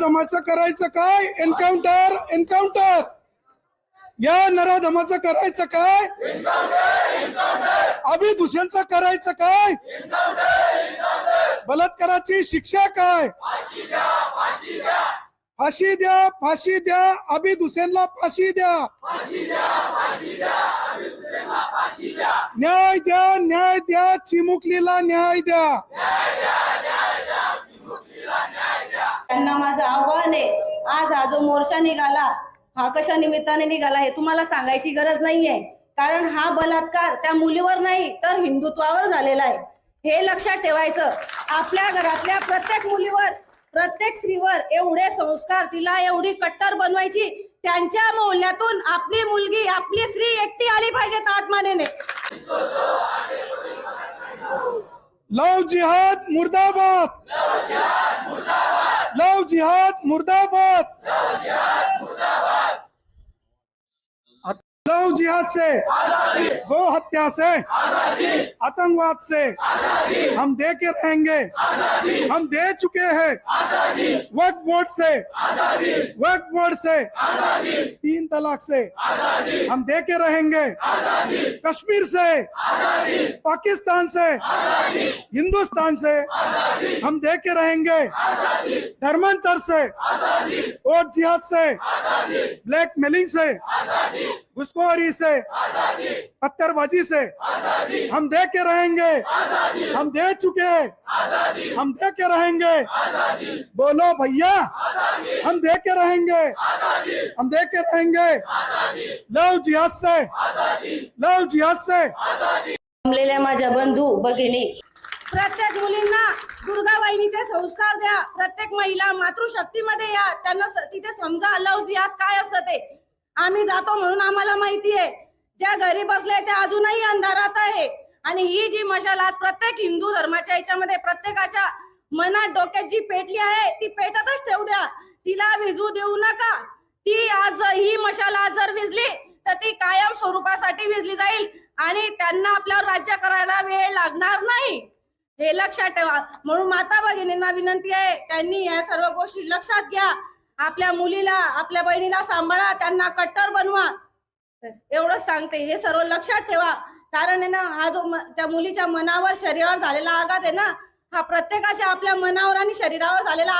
नराधमाचं करायचं काय? Encounter encounter या नराधमाचं करायचं काय? अभि दुसऱ्यांचं करायचं काय? बलात्काराची शिक्षा काय? फाशी द्या फाशी द्या. अभि दुसऱ्यांना फाशी द्या. न्याय द्या न्याय द्या. चिमुकलीला न्याय द्या. त्यांना माझं आव्हान आहे. आज हा जो मोर्चा निघाला हा कशा निमित्ताने निघाला हे तुम्हाला सांगायची गरज नाहीये. कारण हा बलात्कार त्या मुलीवर नाही तर हिंदुत्वावर झालेला आहे. हे लक्षात ठेवायचं. आपल्या घरातल्या प्रत्येक मुलीवर प्रत्येक स्त्रीवर एवढे संस्कार तिला एवढी कट्टर बनवायची त्यांच्या मोहल्ल्यातून आपली मुलगी आपली स्त्री एकटी आली पाहिजे आत्मानेने. लव जिहाद मुर्दाबाद. लव जिहाद मुर्दाबाद. जिहाद से गो हत्या से, आतंकवाद से हम दे के रहेंगे। हम दे चुके हैं। वक्त बोर्ड से, वक्त बोर्ड से तीन तलाक से हम दे के रहेंगे। कश्मीर से, पाकिस्तान से, हिंदुस्तान से हम दे के रहेंगे। धर्मांतर से वोट जिहाद से ब्लैक मेलिंग से घुसखोरी से पत्थरबाजी से हम दे के रहेंगे। हम दे चुके हैं। हम दे के रहेंगे। बोलो भैया हम दे के रहेंगे। हम दे के रहेंगे। लव जिहाद से। लव जिहाद से। जमलेल्या माझ्या बंधू भगिनी। प्रत्येक मुलींना दुर्गाबाईनीचे संस्कार द्या. प्रत्येक महिला मातृशक्तीमध्ये या. त्यांना तिथे समजा लव जिहाद काय असतं ते. आम्ही जातो म्हणून आम्हाला माहिती आहे. ज्या घरी बसले त्या अजूनही अंधारात आहे. आणि ही जी मशाल आज प्रत्येक हिंदू धर्माच्या याच्यामध्ये प्रत्येकाच्या मनात डोक्यात जी पेटली आहे ती पेटतच ठेवू द्या. तिला विजू देऊ नका. ती आज ही मशाल आज जर विजली तर ती कायम स्वरूपासाठी विजली जाईल. आणि त्यांना आपल्यावर राज्य करायला वेळ लागणार नाही. हे लक्षात ठेवा. म्हणून माता भगिनींना विनंती आहे त्यांनी या सर्व गोष्टी लक्षात घ्या. आपल्या मुलीला आपल्या बहिणीला सांभाळा त्यांना कट्टर बनवा. एवढंच सांगते. हे सर्व लक्षात ठेवा. कारण आहे ना हा जो त्या मुलीच्या मनावर शरीरावर झालेला आघात आहे ना हा प्रत्येकाच्या आपल्या मनावर आणि शरीरावर झालेला